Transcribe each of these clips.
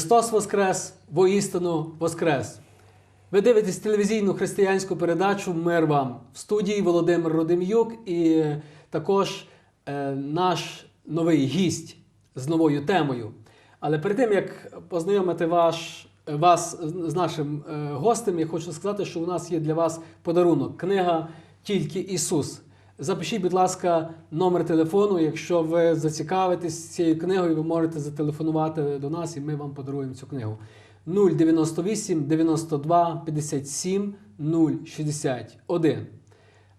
Христос Воскрес, воістину Воскрес! Ви дивитесь телевізійну християнську передачу Мир вам в студії Володимир Родим'юк і також е, наш новий гість з новою темою. Але перед тим як познайомити ваш, вас з нашим е, гостем, я хочу сказати, що у нас є для вас подарунок книга Тільки Ісус. Запишіть, будь ласка, номер телефону. Якщо ви зацікавитесь цією книгою, ви можете зателефонувати до нас і ми вам подаруємо цю книгу. 098 92 57 061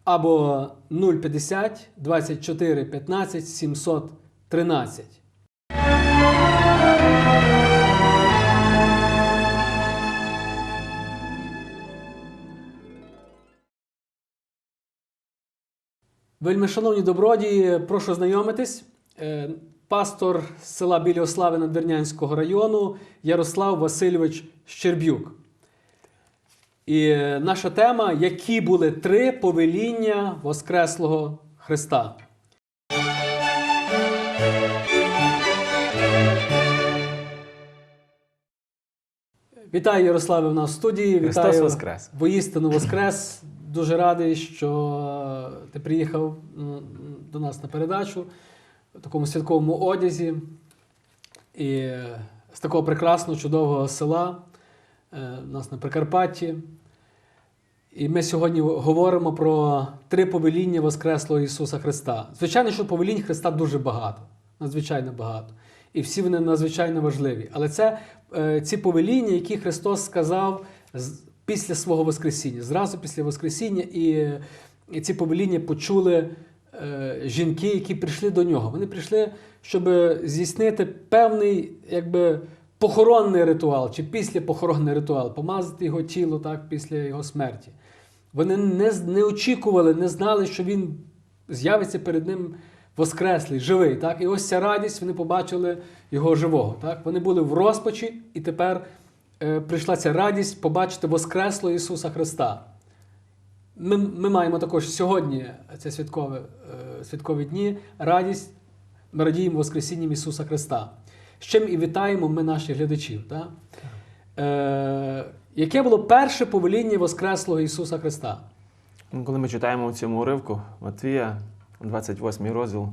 або 050 24 15 713. Вельми шановні добродії, прошу знайомитись. Е, Пастор села Біліослави Надвірнянського району Ярослав Васильович Щербюк. І е, наша тема: які були три повеління Воскреслого Христа. Вітаю, Ярославе, в нас в студії. Христос Вітаю Воскрес! Воістину Воскрес. Дуже радий, що ти приїхав до нас на передачу в такому святковому одязі і е, з такого прекрасного, чудового села е, у нас на Прикарпатті. І ми сьогодні говоримо про три повеління Воскреслого Ісуса Христа. Звичайно, що повелінь Христа дуже багато, надзвичайно багато. І всі вони надзвичайно важливі. Але це е, ці повеління, які Христос сказав після свого Воскресіння, зразу після Воскресіння, і, і ці повеління почули е, жінки, які прийшли до нього. Вони прийшли, щоб здійснити певний якби, похоронний ритуал чи післяпохоронний ритуал, помазати його тіло так, після його смерті. Вони не, не очікували, не знали, що він з'явиться перед ним воскреслий, живий. Так? І ось ця радість, вони побачили його живого. Так? Вони були в розпачі, і тепер прийшла ця радість побачити Воскреслого Ісуса Христа. Ми, ми маємо також сьогодні це святкове, е, святкові дні, радість. Ми радіємо Воскресінням Ісуса Христа. З чим і вітаємо ми наших глядачів. Так? Е, яке було перше повеління Воскреслого Ісуса Христа? Коли ми читаємо в цьому уривку Матвія, 28 розділ,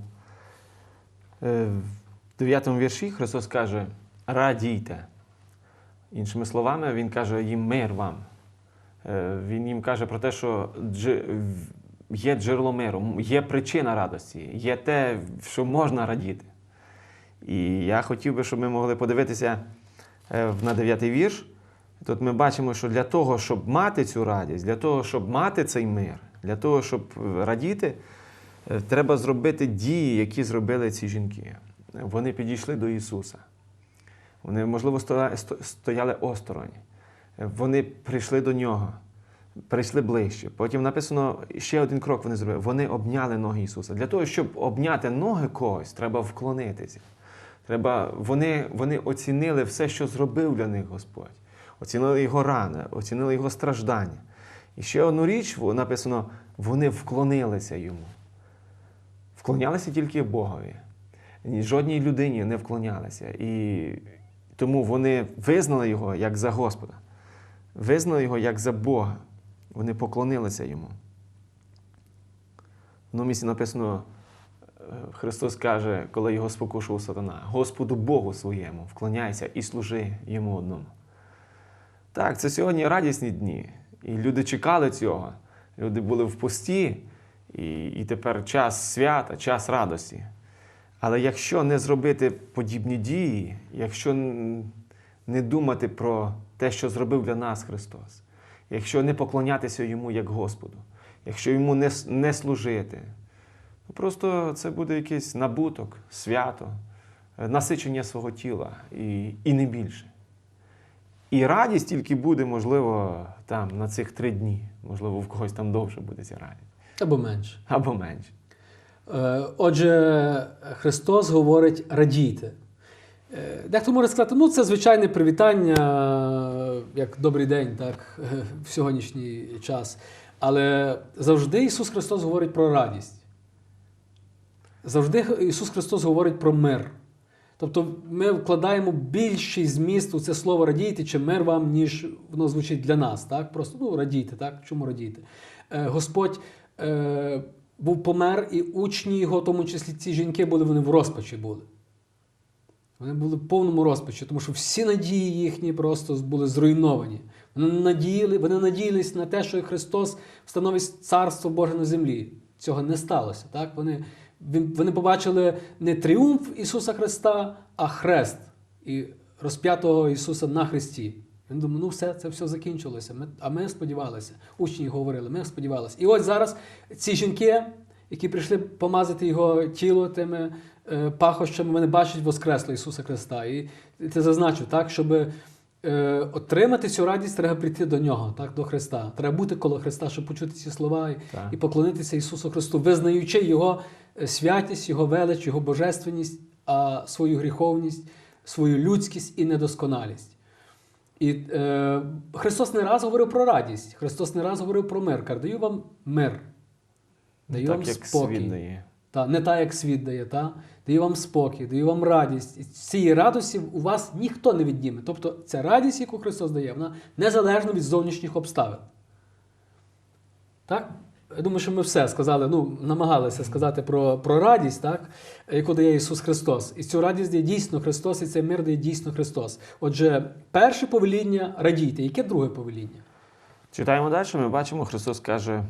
е, в 9 вірші Христос каже: радійте. Іншими словами, Він каже їм мир вам. Е, Він їм каже про те, що є джерело миру, є причина радості, є те, що можна радіти. І я хотів би, щоб ми могли подивитися е, на 9 вірш. Тут ми бачимо, що для того, щоб мати цю радість, для того, щоб мати цей мир, для того, щоб е, радіти, треба зробити дії, які зробили ці жінки. Вони підійшли до Ісуса. Вони, можливо, стояли осторонь. Вони прийшли до Нього, прийшли ближче. Потім написано ще один крок вони зробили. Вони обняли ноги Ісуса. Для того, щоб обняти ноги когось, треба вклонитися. Треба, вони, вони оцінили все, що зробив для них Господь. Оцінили його рани, оцінили його страждання. І ще одну річ написано: вони вклонилися йому. Вклонялися тільки Богові. Жодній людині не вклонялися. І тому вони визнали його як за Господа, визнали його як за Бога. Вони поклонилися йому. В одному місці написано, е, Христос каже, коли його спокушував сатана, Господу Богу своєму, вклоняйся і служи йому одному. Так, це сьогодні радісні дні. І люди чекали цього. Люди були в пості, і, і тепер час свята, час радості. Але якщо не зробити подібні дії, якщо не думати про те, що зробив для нас Христос, якщо не поклонятися Йому як Господу, якщо йому не, не служити, то просто це буде якийсь набуток, свято, е, насичення свого тіла і, і не більше. І радість тільки буде, можливо, там на цих три дні. Можливо, в когось там довше буде ця радість. Або менше. Або менше. Е, Отже, Христос говорить радійте. Е, Дехто може сказати, ну це звичайне привітання, як добрий день, так, в сьогоднішній час. Але завжди Ісус Христос говорить про радість. Завжди Ісус Христос говорить про мир. Тобто ми вкладаємо більший зміст у це слово радійте чи мир вам, ніж воно звучить для нас. Так? Просто ну, радійте, так? Чому радійте? Е, Господь був помер, і учні його, в тому числі ці жінки, були вони в розпачі були. Вони були в повному розпачі, тому що всі надії їхні просто були зруйновані. Вони надіяли, вони надіялись на те, що Христос встановить царство Боже на землі. Цього не сталося. Так? Вони, вони побачили не тріумф Ісуса Христа, а хрест і розп'ятого Ісуса на Христі. Він думав, ну все, це все закінчилося. Ми, а ми сподівалися, учні говорили, ми сподівалися. І ось зараз ці жінки, які прийшли помазати його тіло тими е, пахощами, вони бачать Воскресло Ісуса Христа. І це зазначу, так, щоб е, отримати цю радість, треба прийти до нього, так, до Христа. Треба бути коло Христа, щоб почути ці слова і, і поклонитися Ісусу Христу, визнаючи Його е, святість, Його велич, Його божественність, а свою гріховність, свою людськість і недосконалість. І е, Христос не раз говорив про радість, Христос не раз говорив про мир. Каже, даю вам мир, даю вам так, як спокій. світ дає. Та, не так, як світ дає, та? даю вам спокій, даю вам радість. І цієї радості у вас ніхто не відніме. Тобто ця радість, яку Христос дає, вона незалежно від зовнішніх обставин. Так? Я думаю, що ми все сказали, ну, намагалися сказати про, про радість, так? яку дає Ісус Христос. І цю радість дає дійсно Христос, і цей мир дає дійсно Христос. Отже, перше повеління радійте. Яке друге повеління? Читаємо далі, ми бачимо, Христос каже: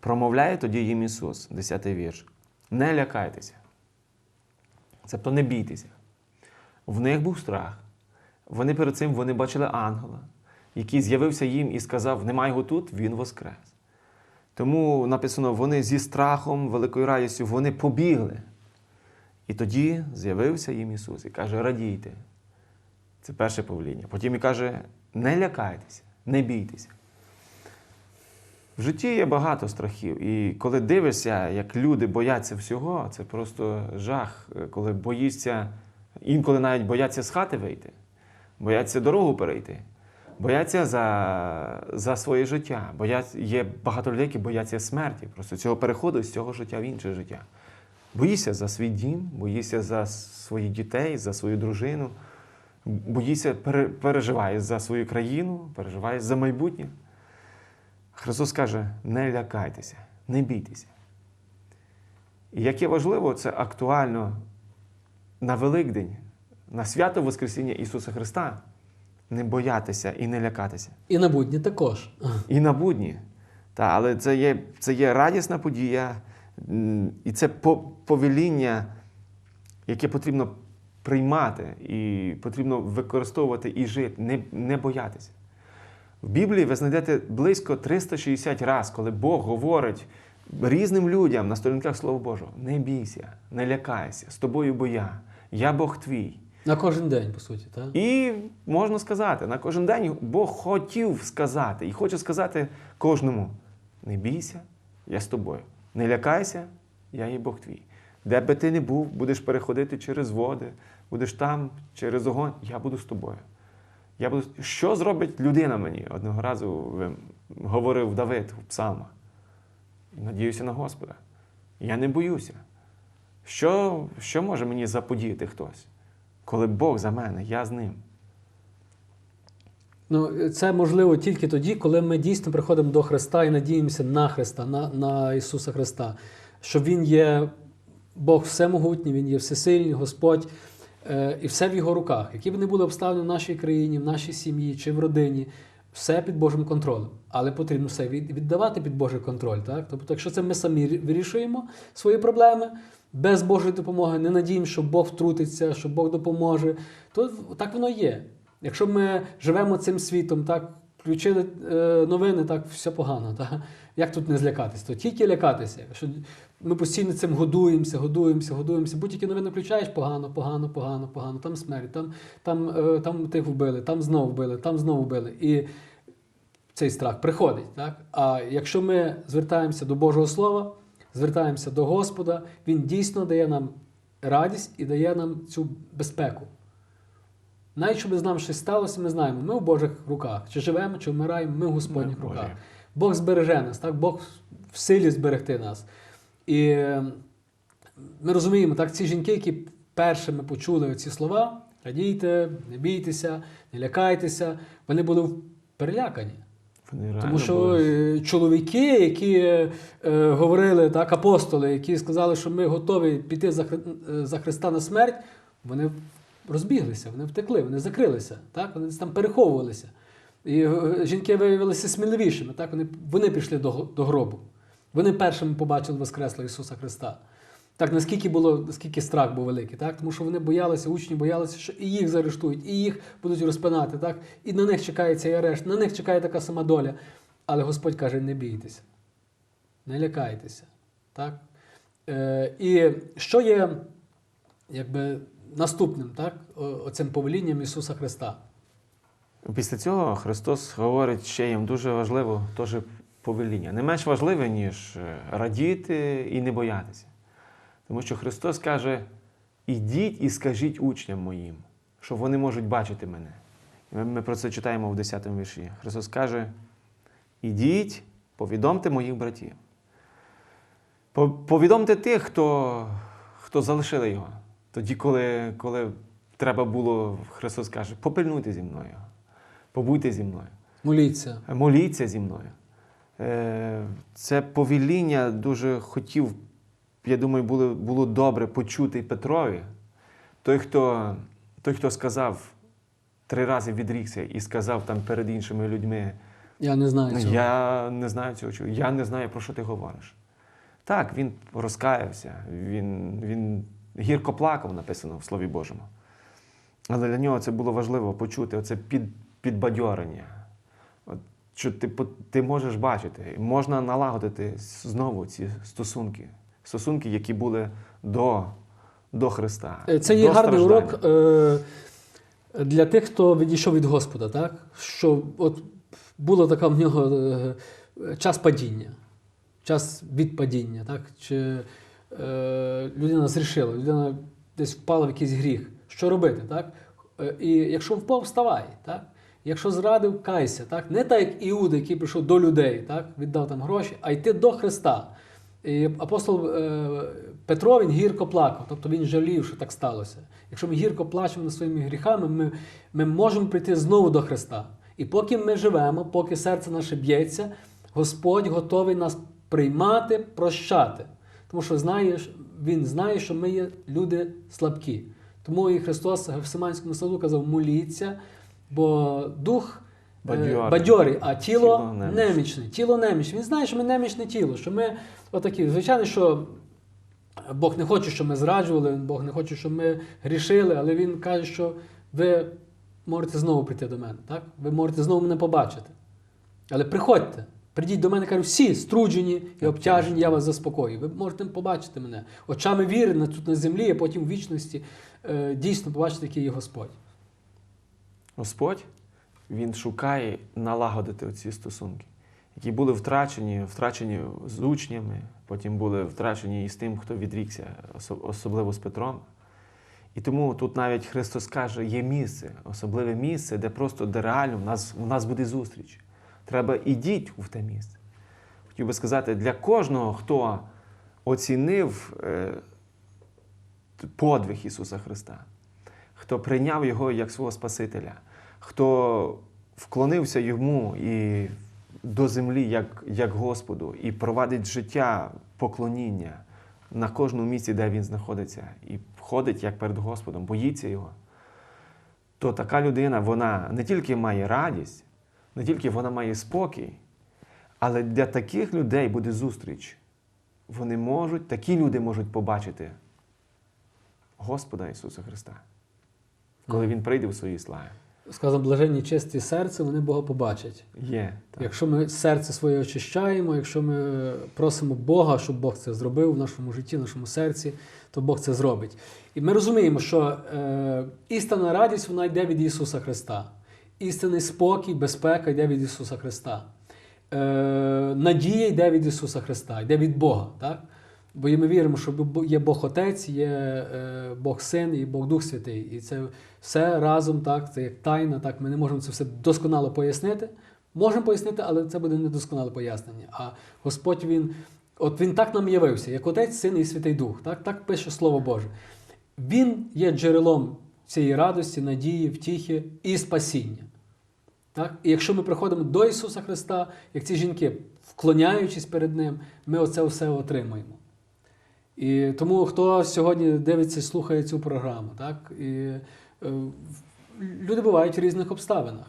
промовляє тоді їм Ісус, 10 вірш. Не лякайтеся. Тобто не бійтеся. В них був страх. Вони перед цим вони бачили ангела, який з'явився їм і сказав: Нема його тут, він воскрес. Тому написано, вони зі страхом, великою радістю, вони побігли. І тоді з'явився їм Ісус і каже: Радійте. Це перше повеління. Потім і каже: не лякайтеся, не бійтеся. В житті є багато страхів. І коли дивишся, як люди бояться всього, це просто жах. Коли боїшся, інколи навіть бояться з хати вийти, бояться дорогу перейти, бояться за, за своє життя. Бояться, є багато людей, які бояться смерті, просто цього переходу з цього життя в інше життя. Боїшся за свій дім, боїшся за своїх дітей, за свою дружину, боїшся, пере- переживаєш за свою країну, переживаєш за майбутнє. Христос каже: не лякайтеся, не бійтеся. І яке важливо, це актуально на Великдень, на свято Воскресіння Ісуса Христа, не боятися і не лякатися. І на будні також. І на будні. Та, але це є, це є радісна подія, і це повеління, яке потрібно приймати і потрібно використовувати і жити, не, не боятися. В Біблії ви знайдете близько 360 разів, коли Бог говорить різним людям на сторінках Слова Божого: не бійся, не лякайся, з тобою бо я, я Бог твій. На кожен день, по суті. Так? І можна сказати, на кожен день Бог хотів сказати і хоче сказати кожному: не бійся, я з тобою. Не лякайся, я є Бог твій. Де би ти не був, будеш переходити через води, будеш там, через огонь, я буду з тобою. Я буду... Що зробить людина мені? Одного разу говорив Давид у псалмах. Надіюся на Господа. Я не боюся. Що, що може мені заподіяти хтось? Коли Бог за мене, я з ним. Ну, це можливо тільки тоді, коли ми дійсно приходимо до Христа і надіємося на Христа, на, на Ісуса Христа, що Він є Бог всемогутній, Він є всесильний, Господь, е, і все в Його руках. Які б не були обставини в нашій країні, в нашій сім'ї чи в родині, все під Божим контролем. Але потрібно все віддавати під Божий контроль. Так? Тобто, якщо це ми самі вирішуємо свої проблеми, без Божої допомоги, не надіємося, що Бог втрутиться, що Бог допоможе, то так воно є. Якщо ми живемо цим світом, так включили е, новини, так все погано. Та? Як тут не злякатися? То тільки лякатися. Що ми постійно цим годуємося, годуємося, годуємося. Будь-які новини включаєш погано, погано, погано, погано. Там смерть, там, там, е, там тих вбили, там знову вбили, там знову вбили. І цей страх приходить. Так? А якщо ми звертаємося до Божого Слова, звертаємося до Господа, Він дійсно дає нам радість і дає нам цю безпеку. Навіть щоб з нами щось сталося, ми знаємо, ми в Божих руках. Чи живемо, чи вмираємо, ми в Господніх руках. Бог збереже нас, так? Бог в силі зберегти нас. І е, ми розуміємо, так, ці жінки, які першими почули ці слова, радійте, не бійтеся, не лякайтеся, вони були перелякані. Вони Тому що були- е, чоловіки, які е, е, говорили, так, апостоли, які сказали, що ми готові піти за, е, за Христа на смерть, вони розбіглися, вони втекли, вони закрилися, так, вони там переховувалися. І жінки виявилися сміливішими, так, вони, вони пішли до, до гробу. Вони першими побачили Воскреслого Ісуса Христа. Так, наскільки було, наскільки страх був великий, так? Тому що вони боялися, учні боялися, що і їх заарештують, і їх будуть розпинати, так? І на них чекає цей арешт, на них чекає така сама доля. Але Господь каже: не бійтеся, не лякайтеся. Так? Е, і що є якби, наступним, так? оцим повелінням Ісуса Христа? Після цього Христос говорить ще їм дуже важливо теж повеління. Не менш важливе, ніж е, радіти і не боятися. Тому що Христос каже: ідіть і скажіть учням моїм, що вони можуть бачити мене. І Ми, про це читаємо в 10 вірші. Христос каже: ідіть, повідомте моїх братів. Повідомте тих, хто, хто залишили його. Тоді, коли, коли треба було, Христос каже, попильнуйте зі мною, побудьте зі мною, Моліться. моліться зі мною. Е, Це повеління дуже хотів, я думаю, було, було добре почути Петрові. Той хто, той, хто сказав, три рази відрікся і сказав там перед іншими людьми, Я не знаю Ну, цього. Я не знаю цього чого. Я не знаю, про що ти говориш. Так, він розкаявся, він, він гірко плакав, написано в Слові Божому. Але для нього це було важливо почути оце під, підбадьорення. От, що ти, ти можеш бачити, можна налагодити знову ці стосунки. Стосунки, які були до, до Христа. Е, Це є до гарний страждання. урок е, для тих, хто відійшов від Господа, так? Що от була така в нього е, час падіння, час відпадіння, так? Чи е, людина зрішила, людина десь впала в якийсь гріх. Що робити, так? Е, І якщо впав, вставай, так? Якщо зрадив, кайся, так? Не так, як Іуда, який прийшов до людей, так? віддав там гроші, а йти до Христа. І апостол е, Петро він гірко плакав, тобто він жалів, що так сталося. Якщо ми гірко плачемо над своїми гріхами, ми, ми можемо прийти знову до Христа. І поки ми живемо, поки серце наше б'ється, Господь готовий нас приймати, прощати. Тому що знає, Він знає, що ми є люди слабкі. Тому і Христос в Семанському саду казав: моліться, бо дух е, Бадьорий. бадьорий, а тіло, Тіло немічне. немічне. Тіло немічне. Він знає, що ми немічне тіло, що ми отакі. Звичайно, що Бог не хоче, щоб ми зраджували, Бог не хоче, щоб ми грішили, але Він каже, що ви можете знову прийти до мене. Так? Ви можете знову мене побачити. Але приходьте, прийдіть до мене, кажу, всі струджені і обтяжені, я вас заспокою. Ви можете побачити мене очами віри на- тут на землі, а потім в вічності е, дійсно побачити, який є Господь. Господь Він шукає налагодити оці стосунки, які були втрачені, втрачені з учнями, потім були втрачені і з тим, хто відрікся, особливо з Петром. І тому тут навіть Христос каже, є місце, особливе місце, де просто де реально в нас, в нас буде зустріч. Треба ідіть в те місце. Хотів би сказати, для кожного, хто оцінив е, подвиг Ісуса Христа, хто прийняв Його як свого Спасителя, хто вклонився йому і до землі як, як Господу, і провадить життя поклоніння на кожному місці, де він знаходиться, і ходить як перед Господом, боїться його, то така людина вона не тільки має радість, не тільки вона має спокій, але для таких людей буде зустріч. Вони можуть, такі люди можуть побачити Господа Ісуса Христа, коли Він прийде в своїй славі. Сказано, блаженні чисті серце, вони Бога побачать. Є. Так. Якщо ми серце своє очищаємо, якщо ми просимо Бога, щоб Бог це зробив в нашому житті, в нашому серці, то Бог це зробить. І ми розуміємо, що е, істинна радість вона йде від Ісуса Христа. Істинний спокій, безпека йде від Ісуса Христа. Е, надія йде від Ісуса Христа, йде від Бога. Так? Бо ми віримо, що є Бог Отець, є е, Бог Син і Бог Дух Святий. І це все разом, так, це як тайна, так, ми не можемо це все досконало пояснити. Можемо пояснити, але це буде недосконале пояснення. А Господь Він, от Він так нам явився, як Отець, Син і Святий Дух. Так, так пише Слово Боже. Він є джерелом цієї радості, надії, втіхи і спасіння. Так? І якщо ми приходимо до Ісуса Христа, як ці жінки, вклоняючись перед Ним, ми оце все отримаємо. І тому хто сьогодні дивиться і слухає цю програму, так? І, е, люди бувають в різних обставинах.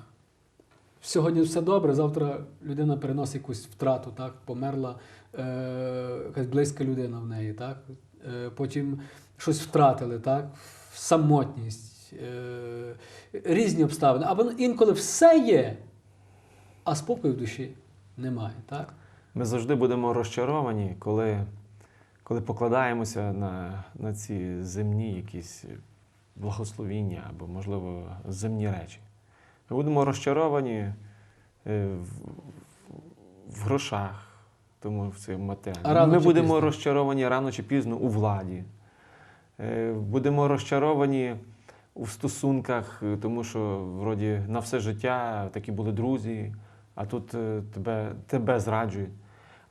Сьогодні все добре, завтра людина переносить якусь втрату, так? померла е, якась близька людина в неї, так? Е, потім щось втратили, так? самотність, е, різні обставини. Або інколи все є, а спокою в душі немає. Так? Ми завжди будемо розчаровані, коли, коли покладаємося на, на ці земні якісь благословіння або, можливо, земні речі. Ми будемо розчаровані е, в, в грошах, тому в цьому матеріалі. Рано Ми будемо пізно? розчаровані рано чи пізно у владі. Е, Будемо розчаровані у стосунках, тому що вроді на все життя такі були друзі, а тут е, тебе, тебе зраджують.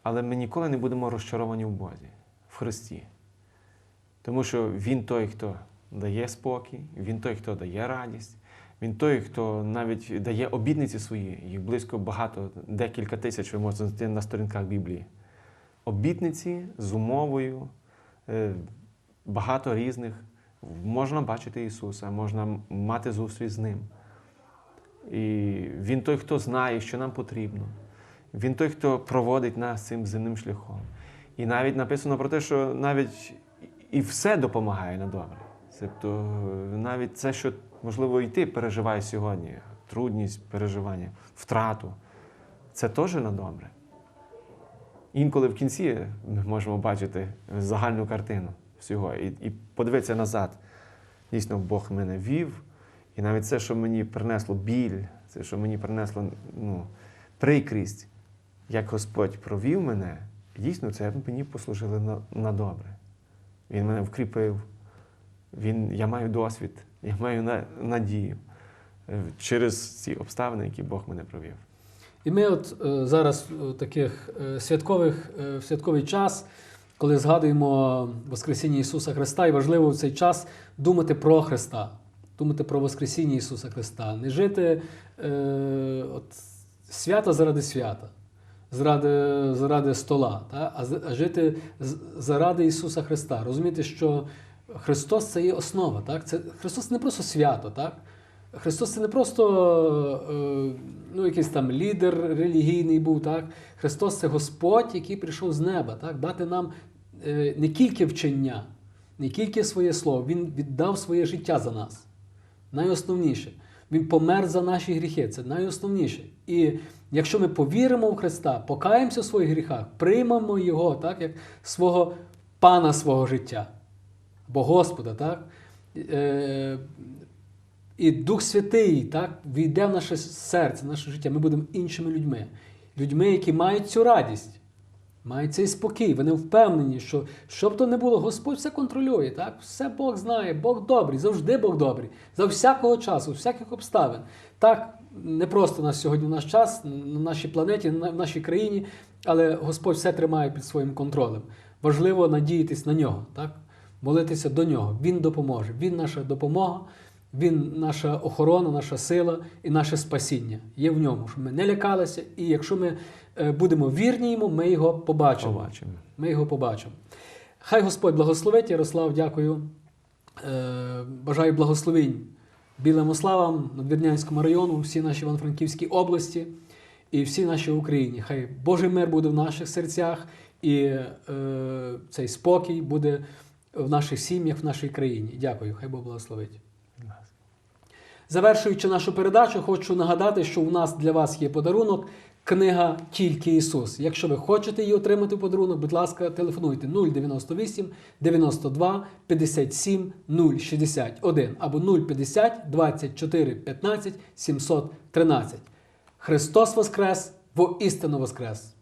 Але ми ніколи не будемо розчаровані в Бозі, Христі. Тому що Він той, хто дає спокій, Він той, хто дає радість, Він той, хто навіть дає обітниці свої, їх близько багато, декілька тисяч ви можете знайти на сторінках Біблії. Обітниці з умовою, е, багато різних. Можна бачити Ісуса, можна мати зустріч з Ним. І Він той, хто знає, що нам потрібно. Він той, хто проводить нас цим земним шляхом. І навіть написано про те, що навіть і все допомагає на добре. Тобто навіть це, що, можливо, і ти переживаєш сьогодні, трудність переживання, втрату, це теж на добре. Інколи в кінці ми можемо бачити загальну картину всього і, і подивитися назад. Дійсно, Бог мене вів, і навіть це, що мені принесло біль, це, що мені принесло ну, прикрість, як Господь провів мене, дійсно, це мені послужило на, на добре. Він мене вкріпив, він, я маю досвід, я маю на, надію е, через ці обставини, які Бог мене провів. І ми от е, зараз у таких е, святкових, в святковий час, коли згадуємо Воскресіння Ісуса Христа, і важливо в цей час думати про Христа, думати про Воскресіння Ісуса Христа, не жити е, от, свята заради свята, заради, заради стола, та? а, а жити заради Ісуса Христа. Розуміти, що Христос це є основа. Так? Це, Христос не просто свято, так? Христос це не просто е, ну, якийсь там лідер релігійний був, так? Христос це Господь, який прийшов з неба, так? дати нам е, не тільки вчення, не тільки своє слово, Він віддав своє життя за нас. Найосновніше. Він помер за наші гріхи. Це найосновніше. І якщо ми повіримо в Христа, покаємося в своїх гріхах, приймемо Його так, як свого пана свого життя, або Господа, так? Е, і Дух Святий так, війде в наше серце, в наше життя. Ми будемо іншими людьми. Людьми, які мають цю радість, мають цей спокій. Вони впевнені, що що б то не було, Господь все контролює. Так? Все Бог знає, Бог добрий, завжди Бог добрий, за всякого часу, всяких обставин. Так, не просто у нас сьогодні в наш час, на нашій планеті, на- в нашій країні, але Господь все тримає під своїм контролем. Важливо надіятись на нього, так? молитися до нього. Він допоможе. Він наша допомога. Він наша охорона, наша сила і наше спасіння є в ньому, щоб ми не лякалися, і якщо ми е, будемо вірні йому, ми його побачимо. Побачимо. Ми його побачимо. Хай Господь благословить, Ярослав, дякую. Е, бажаю благословінь білим славам Надвірнянському району, всій нашій Івано-Франківській області і всій нашій Україні. Хай Божий мир буде в наших серцях і е, цей спокій буде в наших сім'ях, в нашій країні. Дякую, хай Бог благословить. Завершуючи нашу передачу, хочу нагадати, що у нас для вас є подарунок. Книга Тільки Ісус. Якщо ви хочете її отримати в подарунок, будь ласка, телефонуйте 098 92 57 061 або 050 24 15 713. Христос Воскрес! Воістину Воскрес!